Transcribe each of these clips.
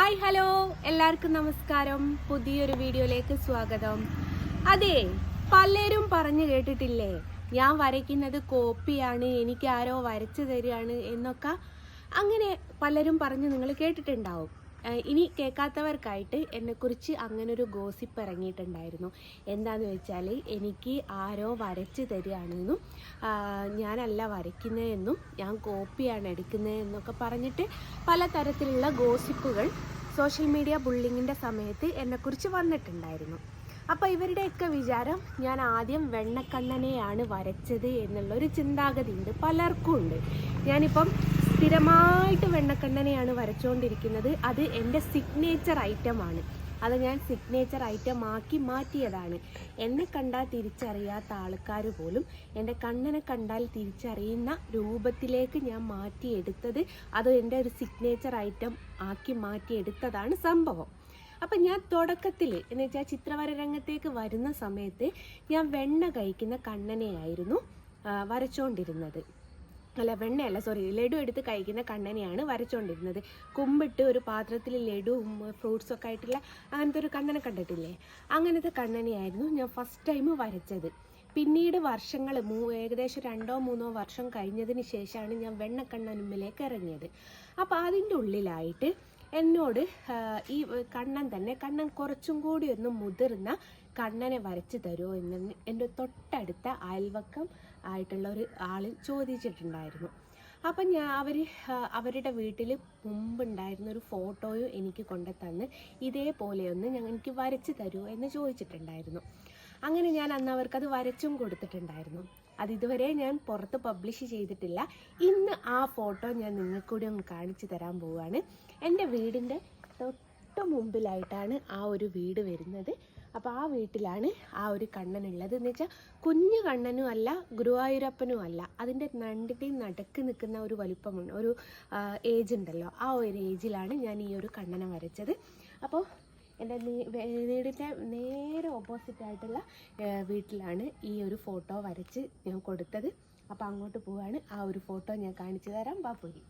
Hi hello. എല്ലാവർക്കും നമസ്കാരം. പുതിയൊരു വീഡിയോയിലേക്ക് സ്വാഗതം. അതെ പലരും പറഞ്ഞു കേട്ടിട്ടില്ലേ ഞാൻ വരയ്ക്കുന്നത് കോപ്പിയാണ് എനിക്ക് ആരോ വരച്ചു തരികയാണ് എന്നൊക്കെ. അങ്ങനെ പലരും പറഞ്ഞ് നിങ്ങൾ കേട്ടിട്ടുണ്ടാവും. ഇനി കേൾക്കാത്തവർക്കായിട്ട് എന്നെക്കുറിച്ച് അങ്ങനൊരു ഗോസിപ്പ് ഇറങ്ങിയിട്ടുണ്ടായിരുന്നു എന്താന്ന് വെച്ചാൽ എനിക്ക് ആരോ വരച്ച് തരികയാണെന്നും ഞാനല്ല വരയ്ക്കുന്നതെന്നും ഞാൻ കോപ്പിയാണ് എടുക്കുന്നതെന്നൊക്കെ പറഞ്ഞിട്ട് പലതരത്തിലുള്ള ഗോസിപ്പുകൾ സോഷ്യൽ മീഡിയ ബുള്ളിങ്ങിന്റെ സമയത്ത് എന്നെക്കുറിച്ച് വന്നിട്ടുണ്ടായിരുന്നു. അപ്പോൾ ഇവരുടെയൊക്കെ വിചാരം ഞാൻ ആദ്യം വെണ്ണക്കണ്ണനെയാണ് വരച്ചത് എന്നുള്ളൊരു ചിന്താഗതി ഉണ്ട് പലർക്കും ഉണ്ട് ഞാനിപ്പം സ്ഥിരമായിട്ട് വെണ്ണക്കണ്ണനെയാണ് വരച്ചുകൊണ്ടിരിക്കുന്നത് അത് എന്റെ സിഗ്നേച്ചർ ഐറ്റമാണ് അത് ഞാൻ സിഗ്നേച്ചർ ഐറ്റം ആക്കി മാറ്റിയതാണ്. എന്നെ കണ്ടാൽ തിരിച്ചറിയാത്ത ആൾക്കാർ പോലും എന്റെ കണ്ണനെ കണ്ടാൽ തിരിച്ചറിയുന്ന രൂപത്തിലേക്ക് ഞാൻ മാറ്റിയെടുത്തത് അത് എന്റെ ഒരു സിഗ്നേച്ചർ ഐറ്റം ആക്കി മാറ്റിയെടുത്തതാണ് സംഭവം. അപ്പം ഞാൻ തുടക്കത്തിൽ എന്ന് വെച്ചാൽ ചിത്രവര രംഗത്തേക്ക് വരുന്ന സമയത്ത് ഞാൻ വെണ്ണ കഴിക്കുന്ന കണ്ണനെയായിരുന്നു വരച്ചുകൊണ്ടിരുന്നത് അല്ല വെണ്ണയല്ല സോറി ലഡു എടുത്ത് കഴിക്കുന്ന കണ്ണനെയാണ് വരച്ചുകൊണ്ടിരുന്നത് കുമ്പിട്ട് ഒരു പാത്രത്തിൽ ലഡുവും ഫ്രൂട്ട്സും ഒക്കെ ആയിട്ടുള്ള അങ്ങനത്തെ ഒരു കണ്ണനെ കണ്ടിട്ടില്ലേ? അങ്ങനത്തെ കണ്ണനെയായിരുന്നു ഞാൻ ഫസ്റ്റ് ടൈം വരച്ചത്. പിന്നീട് വർഷങ്ങൾ മൂ ഏകദേശം രണ്ടോ മൂന്നോ വർഷം കഴിഞ്ഞതിന് ശേഷമാണ് ഞാൻ വെണ്ണക്കണ്ണനുമ്മിലേക്ക് ഇറങ്ങിയത്. അപ്പോൾ അതിന്റെ ഉള്ളിലായിട്ട് എന്നോട് ഈ കണ്ണൻ തന്നെ കണ്ണൻ കുറച്ചും കൂടി ഒന്ന് മുതിർന്ന കണ്ണനെ വരച്ച് തരുമോ എന്ന് എന്റെ തൊട്ടടുത്ത അയൽവക്കം ആയിട്ടുള്ള ഒരു ആൾ ചോദിച്ചിട്ടുണ്ടായിരുന്നു. അപ്പം ഞാൻ അവർ അവരുടെ വീട്ടിൽ മുമ്പുണ്ടായിരുന്ന ഒരു ഫോട്ടോയും എനിക്ക് കൊണ്ടു തന്ന് ഇതേപോലെ ഒന്ന് ഞങ്ങൾ എനിക്ക് വരച്ച് തരുമോ എന്ന് ചോദിച്ചിട്ടുണ്ടായിരുന്നു. അങ്ങനെ ഞാൻ അന്ന് അവർക്കത് വരച്ചും കൊടുത്തിട്ടുണ്ടായിരുന്നു. അത് ഇതുവരെ ഞാൻ പുറത്ത് പബ്ലിഷ് ചെയ്തിട്ടില്ല. ഇന്ന് ആ ഫോട്ടോ ഞാൻ നിങ്ങൾക്കൂടി ഒന്ന് കാണിച്ചു തരാൻ പോവുകയാണ് എന്റെ വീടിന്റെ തൊട്ട് മുമ്പിലായിട്ടാണ് ആ ഒരു വീട് വരുന്നത്. അപ്പോൾ ആ വീട്ടിലാണ് ആ ഒരു കണ്ണനുള്ളത്. എന്ന് വെച്ചാൽ കുഞ്ഞു കണ്ണനും അല്ല ഗുരുവായൂരപ്പനും അല്ല. അതിന്റെ രണ്ടിന്റെയും നടക്ക് നിൽക്കുന്ന ഒരു വലിപ്പമുണ്ട് ഒരു ഏജ് ഉണ്ടല്ലോ. ആ ഒരു ഏജിലാണ് ഞാൻ ഈ ഒരു കണ്ണനെ വരച്ചത്. അപ്പോൾ എന്റെ വീടിന്റെ നേരെ ഓപ്പോസിറ്റ് ആയിട്ടുള്ള വീട്ടിലാണ് ഈ ഒരു ഫോട്ടോ വരച്ച് ഞാൻ കൊടുത്തത്. അപ്പോൾ അങ്ങോട്ട് പോവാണ്. ആ ഒരു ഫോട്ടോ ഞാൻ കാണിച്ചു തരാം. ബാപ്പുരി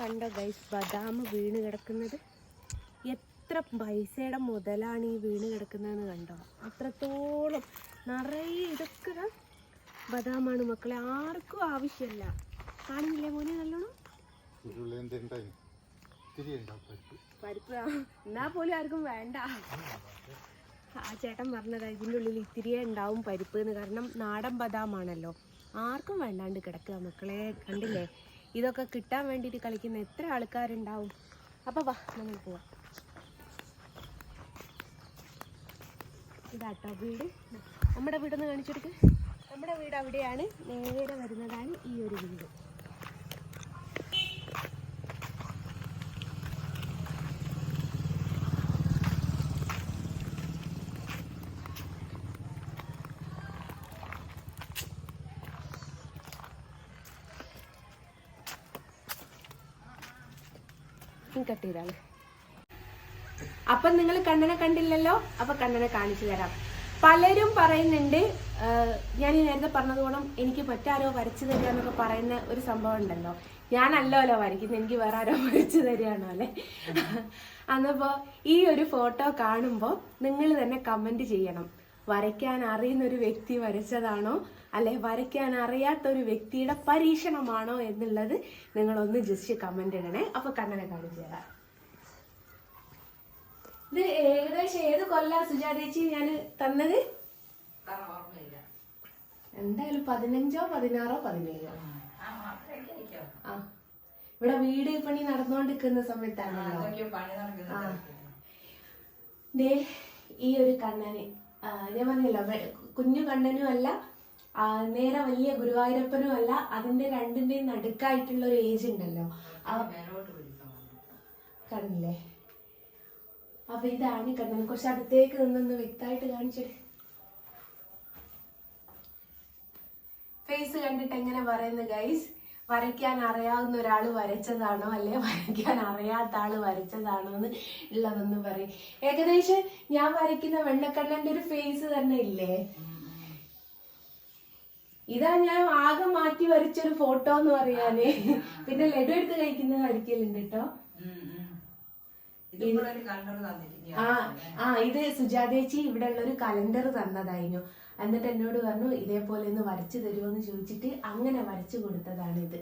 കണ്ടോ ഗൈസ് ബദാം വീണ് കിടക്കുന്നത്. എത്ര പൈസയുടെ മുതലാണ് ഈ വീണ് കിടക്കുന്നതെന്ന് കണ്ടോ? അത്രത്തോളം നിറയെ ഇതൊക്കെ ബദാമാണ് മക്കളെ ആർക്കും ആവശ്യമല്ല. കാണുന്നില്ലേ മോനെ നല്ലോണം? പരിപ്പ്? എന്നാ പോലും ആർക്കും വേണ്ട. ആ ചേട്ടൻ പറഞ്ഞതാ ഇതിന്റെ ഉള്ളിൽ ഇത്തിരിയേ ഉണ്ടാവും പരിപ്പ് എന്ന്. കാരണം നാടൻ ബദാമാണല്ലോ. ആർക്കും വേണ്ടാണ്ട് കിടക്കുക മക്കളെ കണ്ടില്ലേ? ഇതൊക്കെ കിട്ടാൻ വേണ്ടിയിട്ട് കളിക്കുന്ന എത്ര ആൾക്കാരുണ്ടാവും? അപ്പോൾ വാ നമ്മൾ പോവാം. ഇതാട്ടോ വീട്. നമ്മുടെ വീടൊന്ന് കാണിച്ചു കൊടുക്ക്. നമ്മുടെ വീട് അവിടെയാണ്. നേരെ വരുന്നതാണ് ഈ ഒരു വീട്. കട്ട് അപ്പം നിങ്ങൾ കണ്ണനെ കണ്ടില്ലല്ലോ? അപ്പൊ കണ്ണനെ കാണിച്ചു തരാം. പലരും പറയുന്നുണ്ട് ഞാൻ ഈ നേരത്തെ പറഞ്ഞതുപോലെ എനിക്ക് മറ്റാരോ വരച്ചു തരിക എന്നൊക്കെ പറയുന്ന ഒരു സംഭവം ഉണ്ടല്ലോ. ഞാനല്ലോലോ വരയ്ക്കുന്നത് എനിക്ക് വേറെ ആരോ വരച്ചു തരികയാണോ അല്ലെ? അന്നപ്പോ ഈ ഒരു ഫോട്ടോ കാണുമ്പോൾ നിങ്ങൾ തന്നെ കമന്റ് ചെയ്യണം. വരയ്ക്കാൻ അറിയുന്ന ഒരു വ്യക്തി വരച്ചതാണോ? അല്ലെ വരയ്ക്കാൻ അറിയാത്ത ഒരു വ്യക്തിയുടെ പരീക്ഷണമാണോ എന്നുള്ളത് നിങ്ങളൊന്ന് ജസ്റ്റ് കമന്റ് ഇടണേ. അപ്പൊ കണ്ണനെ കാണിച്ചു തരാം. ഇത് ഏകദേശം ഏത് കൊല്ലാ സുജാതേച്ചി ഞാൻ തന്നത്? എന്തായാലും പതിനഞ്ചോ പതിനാറോ പതിനേഴോ. ആ ഇവിടെ വീട് പണി നടന്നുകൊണ്ടിരിക്കുന്ന സമയത്താണല്ലോ. ദേ ഈ ഒരു കണ്ണന്. ഞാൻ പറഞ്ഞല്ലോ കുഞ്ഞു കണ്ണനും അല്ല നേരെ വലിയ ഗുരുവായൂരപ്പനും അല്ല അതിന്റെ രണ്ടിന്റെയും നടുക്കായിട്ടുള്ള ഒരു ഏജ് ഉണ്ടല്ലോ. ആ കണ്ടില്ലേ അപ്പൊ ഇതാണ് കണ്ണൻ. കുറച്ച് അടുത്തേക്ക് നിന്നൊന്ന് വ്യക്തമായിട്ട് കാണിച്ചിട്ട് ഫേസ് കണ്ടിട്ട് എങ്ങനെ പറയുന്നു ഗൈസ് വരയ്ക്കാൻ അറിയാവുന്ന ഒരാൾ വരച്ചതാണോ? അല്ലെ? വരയ്ക്കാൻ അറിയാത്ത ആൾ വരച്ചതാണോ എന്ന് ഉള്ളതെന്ന് പറയും. ഏകദേശം ഞാൻ വരയ്ക്കുന്ന വെണ്ണക്കണ്ണന്റെ ഒരു ഫേസ് തന്നെ ഇല്ലേ? ഇതാ ഞാൻ ആകെ മാറ്റി വരച്ചൊരു ഫോട്ടോ എന്ന് പറയാനേ. പിന്നെ ലഡു എടുത്ത് കഴിക്കുന്നത് വരയ്ക്കലുണ്ട് കേട്ടോ ഇതും കൂടെ ഒരു കണ്ടർ തന്നിരിക്കുക ആ ആ ഇത് സുജാതേച്ചി ഇവിടെ ഉള്ള ഒരു കലണ്ടർ തന്നതായിരുന്നു. എന്നിട്ട് എന്നോട് പറഞ്ഞു ഇതേപോലെ ഒന്ന് വരച്ചു തരുമോ എന്ന് ചോദിച്ചിട്ട് അങ്ങനെ വരച്ചു കൊടുത്തതാണ് ഇത്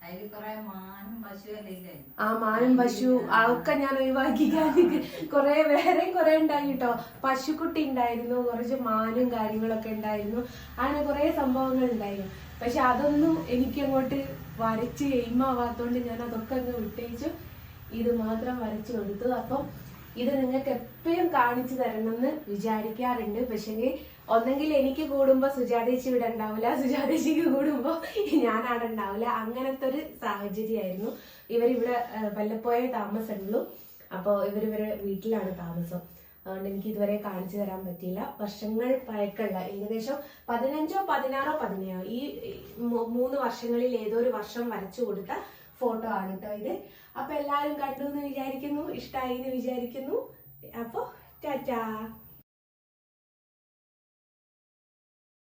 അതിൽ കുറെ മാനും പശുവെല്ലാം ഇല്ലേ ആ മാനും പശു അതൊക്കെ ഞാൻ ഒഴിവാക്കി കുറെ വേറെ കുറെ ഉണ്ടായി കേട്ടോ പശുക്കുട്ടി ഉണ്ടായിരുന്നു കുറച്ച് മാനും കാര്യങ്ങളൊക്കെ ഉണ്ടായിരുന്നു അങ്ങനെ കുറെ സംഭവങ്ങൾ ഉണ്ടായിരുന്നു പക്ഷെ അതൊന്നും എനിക്ക് അങ്ങോട്ട് വരച്ച് എയിമാവാത്തോണ്ട് ഞാൻ അതൊക്കെ അങ്ങ് വിട്ടേച്ചു. ഇത് മാത്രം വരച്ചു കൊടുത്തു. അപ്പം ഇത് നിങ്ങൾക്ക് എപ്പോഴും കാണിച്ചു തരണമെന്ന് വിചാരിക്കാറുണ്ട്. പക്ഷെങ്കിൽ ഒന്നെങ്കിൽ എനിക്ക് കൂടുമ്പോൾ സുജാതേച്ചി ഇവിടെ ഉണ്ടാവില്ല സുജാതേച്ചിക്ക് കൂടുമ്പോ ഞാൻ അവിടെ ഉണ്ടാവില്ല. അങ്ങനത്തെ ഒരു സാഹചര്യമായിരുന്നു. ഇവരിവിടെ വല്ലപ്പോഴേ താമസമുള്ളൂ. അപ്പോൾ ഇവരിവരെ വീട്ടിലാണ് താമസം. അതുകൊണ്ട് എനിക്ക് ഇതുവരെ കാണിച്ചു തരാൻ പറ്റിയില്ല. വർഷങ്ങൾ പഴക്കമുള്ള ഏകദേശം പതിനഞ്ചോ പതിനാറോ പതിനേഴോ ഈ മൂന്ന് വർഷങ്ങളിൽ ഏതോ ഒരു വർഷം വരച്ചു കൊടുത്ത ഫോട്ടോ ആണ് കേട്ടോ ഇത്. അപ്പൊ എല്ലാവരും കണ്ടു എന്ന് വിചാരിക്കുന്നു ഇഷ്ടമായി എന്ന് വിചാരിക്കുന്നു. അപ്പൊ ടാറ്റാ.